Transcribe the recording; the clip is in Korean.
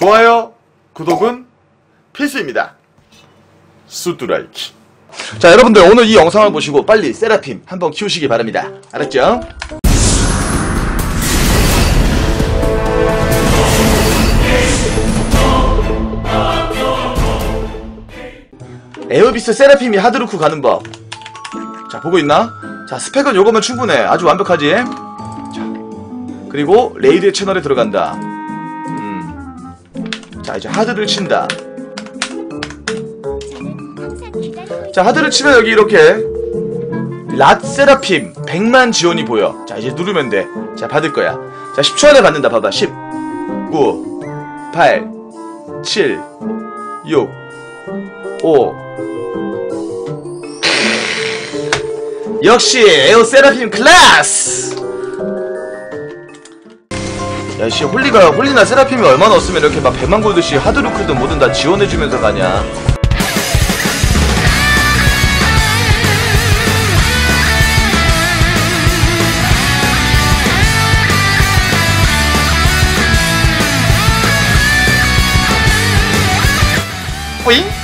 좋아요, 구독은 필수입니다. 수두라이키. 자 여러분들 오늘 이 영상을 보시고 빨리 세라핌 한번 키우시기 바랍니다 알았죠? 에어비스 세라핌이 하드루크 가는 법. 자, 보고 있나? 자, 스펙은 요거면 충분해. 아주 완벽하지? 자, 그리고 레이드의 채널에 들어간다. 음. 자, 이제 하드를 친다. 자, 하드를 치면 여기 이렇게 랏 세라핌 100만 지원이 보여. 자, 이제 누르면 돼. 자, 받을 거야. 자, 10초 안에 받는다. 봐봐. 10, 9, 8, 7, 6, 5. 역시 에어 세라핌 클래스! 야, 씨, 홀리가, 홀리나 세라핌이 얼마나 없으면 이렇게 막 100만 골드씩 하드루크든 뭐든 다 지원해주면서 가냐. 뿌잉?